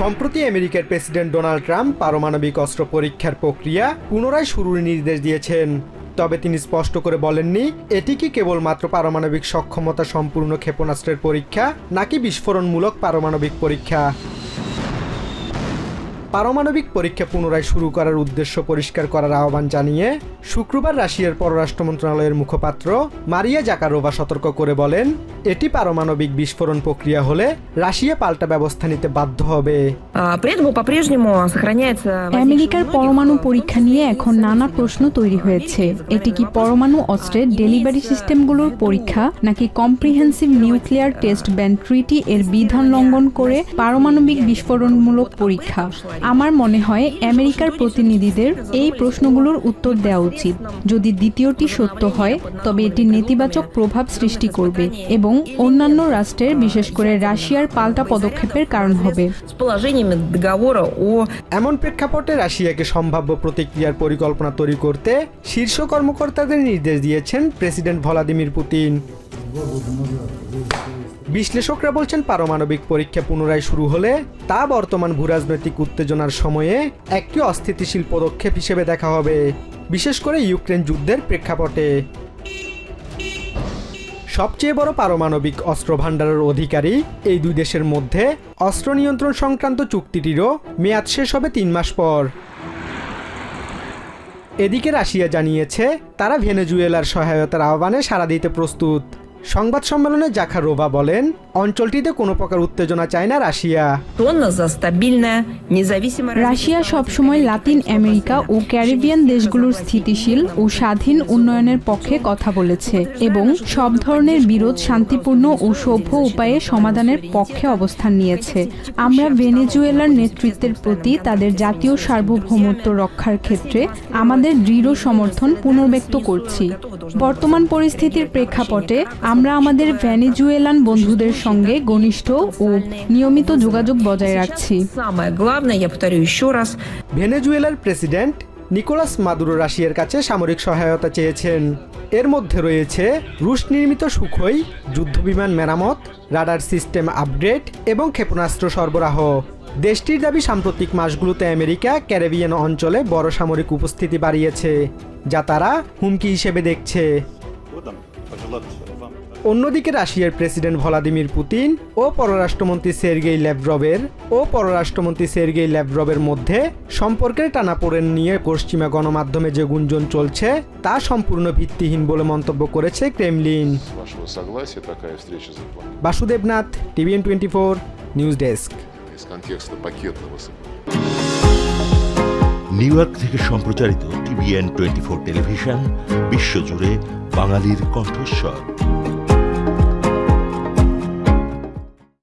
সম্প্রতি আমেরিকার president Donald Trump পারমাণবিক অস্ত্র পরীক্ষার প্রক্রিয়া পুনরায় শুরুর নির্দেশ দিয়েছেন। তবে তিনি স্পষ্ট করে বলেননি, এটি কি কেবলমাত্র পারমাণবিক সক্ষমতা সম্পূর্ণ ক্ষেপণাস্ত্রের পরীক্ষা, নাকি বিস্ফোরণমূলক পারমাণবিক পরীক্ষা? পারমাণবিক পরীক্ষা পুনরায় শুরু করার উদ্দেশ্য পরিষ্কার করার আহ্বান জানিয়ে শুক্রবার রাশিয়ার পররাষ্ট্র মন্ত্রণালয়ের মুখপাত্র মারিয়া জাকারোভা সতর্ক করে বলেন এটি পারমাণবিক বিস্ফোরণ প্রক্রিয়া হলে রাশিয়া পাল্টা ব্যবস্থা নিতে বাধ্য হবে। আমেরিকার পরমাণু পরীক্ষা নিয়ে এখন নানা প্রশ্ন তৈরি হয়েছে। এটি কি পরমাণু অস্ত্রের ডেলিভারি সিস্টেমগুলোর পরীক্ষা নাকি comprehensive nuclear test ban treaty এর বিধান লঙ্ঘন করে পারমাণবিক বিস্ফোরণমূলক পরীক্ষা? আমার মনে হয় আমেরিকার প্রতিনিধিদের এই প্রশ্নগুলোর উত্তর দেওয়া উচিত। যদি দ্বিতীয়টি সত্য হয়, তবে এটি নেতিবাচক প্রভাব সৃষ্টি করবে এবং অন্যান্য রাষ্ট্রের, বিশেষ করে রাশিয়ার পাল্টা পদক্ষেপের কারণ হবে। এমন প্রেক্ষাপটে রাশিয়াকে সম্ভাব্য প্রতিক্রিয়ার পরিকল্পনা তৈরি করতে শীর্ষ কর্মকর্তাদের নির্দেশ দিয়েছেন প্রেসিডেন্ট ভলাদিমির পুতিন। বিশ্লেষকরা বলছেন পারমাণবিক পরীক্ষা পুনরায় শুরু হলে তা বর্তমান ভূরাজনৈতিক উত্তেজনার সময়ে একটি অস্থিতিশীল পদক্ষেপ হিসেবে দেখা হবে, বিশেষ করে ইউক্রেন যুদ্ধের প্রেক্ষাপটে। সবচেয়ে বড় পারমাণবিক অস্ত্র ভাণ্ডারের অধিকারী এই দুই দেশের মধ্যে অস্ত্র নিয়ন্ত্রণ সংক্রান্ত চুক্তিটিরও মেয়াদ শেষ হবে তিন মাস পর। এদিকে রাশিয়া জানিয়েছে, তারা ভেনেজুয়েলার সহায়তার আহ্বানে সাড়া দিতে প্রস্তুত। সংবাদ সম্মেলনে জাখা রোবা বলেন, অঞ্চলটিতে কোনো প্রকার উত্তেজনা চায় না রাশিয়া। রাশিয়া সবসময় লাতিন আমেরিকা ও ক্যারিবিয়ান দেশগুলোর স্থিতিশীল ও স্বাধীন উন্নয়নের পক্ষে কথা বলেছে এবং সব ধরনের বিরোধ শান্তিপূর্ণ ও সভ্য উপায়ে সমাধানের পক্ষে অবস্থান নিয়েছে। আমরা ভেনেজুয়েলার নেতৃত্বের প্রতি তাদের জাতীয় সার্বভৌমত্ব রক্ষার ক্ষেত্রে আমাদের দৃঢ় সমর্থন পুনর্ব্যক্ত করছি। বর্তমান পরিস্থিতির প্রেক্ষাপটে আমরা আমাদের ভেনেজুয়েলান বন্ধুদের সঙ্গে ঘনিষ্ঠ ও নিয়মিত যোগাযোগ বজায় রাখছি। ভেনেজুয়েলার প্রেসিডেন্ট নিকোলাস মাদুরো রাশিয়ার কাছে সামরিক সহায়তা চেয়েছেন। এর মধ্যে রয়েছে রুশ নির্মিত সুখই যুদ্ধবিমান মেরামত রাডার সিস্টেম আপডেট এবং ক্ষেপণাস্ত্র সরবরাহ। দেশটির দাবি সাম্প্রতিক মাসগুলোতে আমেরিকা ক্যারেবিয়ান অঞ্চলে বড় সামরিক উপস্থিতি বাড়িয়েছে যা তারা হুমকি হিসেবে দেখছে। অন্যদিকে রাশিয়ার প্রেসিডেন্ট ভলাদিমির পুতিন ও পররাষ্ট্রমন্ত্রী সের্গেই ল্যাভরবের ও পররাষ্ট্রমন্ত্রী সের্গেই ল্যাভরবের মধ্যে সম্পর্কের টানাপোড়েন নিয়ে পশ্চিমা গণমাধ্যমে যে গুঞ্জন চলছে, তা সম্পূর্ণ ভিত্তিহীন বলে মন্তব্য করেছে Kremlin. Basudebnath, TVN twenty four news desk. New York থেকে সম্প্রচারিত টিভিএন টোয়েন্টি ফোর টেলিভিশন, বিশ্বজুড়ে বাঙালির কণ্ঠস্বর।